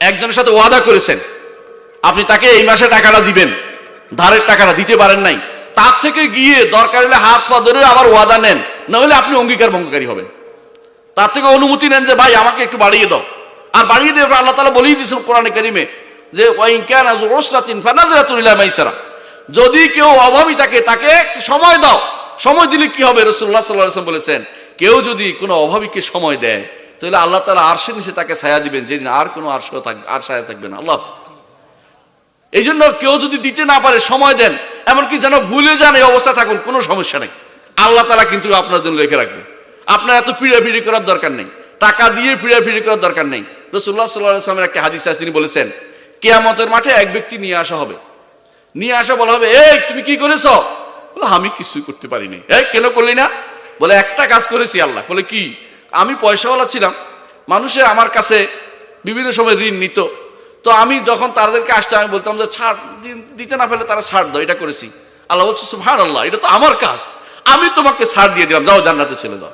একজনের সাথে ওয়াদা করেছেন। আপনি তাকে এই মাসে টাকাটা দিবেন। ধারের টাকাটা দিতে পারেন নাই। তার থেকে গিয়ে দরকার হলে হাত পা ধরে আবার ওয়াদা নেন। না হলে আপনি অঙ্গীকার ভঙ্গকারী হবেন। তার থেকে অনুমতি নেন যে, ভাই, আমাকে একটু বাড়িয়ে দাও। আর বাড়িয়ে দেবে আল্লাহ তালা বলেই দিয়েছেন কোরআনে কারিমে যে যদি কেউ অভাবী থাকে, তাকে একটু সময় দাও। সময় দিলে কি হবে? রসুল্লাহ সাল্লাহ বলেছেন, কেউ যদি কোনো অভাবীকে সময় দেয় তাহলে আল্লাহ তালা আরশের নিচে তাকে ছায়া দিবেন, যেদিন আর কোনো আরশ থাকবে আর ছায়া থাকবে না। আল্লাহ। এই জন্য কেউ যদি দিতে না পারে, সময় দেন, এমনকি যেন ভুলে যান এই অবস্থা থাকুন, কোনো সমস্যা নেই। আল্লাহ তালা কিন্তু আপনার জন্য রেখে রাখবে আপনার এত পিড়াপিড়ি করার দরকার নেই। টাকা দিয়ে পিড়াপিড়ি করার দরকার নেই। রসুল্লাহ সাল্লাহ আসলামের একটা হাদিস আছে, তিনি বলেছেন, কেয়ামতের মাঠে এক ব্যক্তি নিয়ে আসা হবে। নিয়ে আসা বলা হবে, এই, তুমি কি করেছ? বলে, আমি কিছুই করতে পারিনি। এই, কেন করলি না? বলে, একটা কাজ করেছি আল্লাহ। বলে, কি? আমি পয়সাওয়ালা ছিলাম, মানুষে আমার কাছে বিভিন্ন সময় ঋণ নিত। তো আমি যখন তাদেরকে আসতে আমি বলতাম যে, ছাড় দিতে না ফেলে তারা ছাড় দাও, এটা করেছি। আল্লাহ বলছে সুহান আল্লাহ এটা তো আমার কাজ। আমি তোমাকে ছাড় দিয়ে দিলাম, যাও জান্নাতে চলে যাও।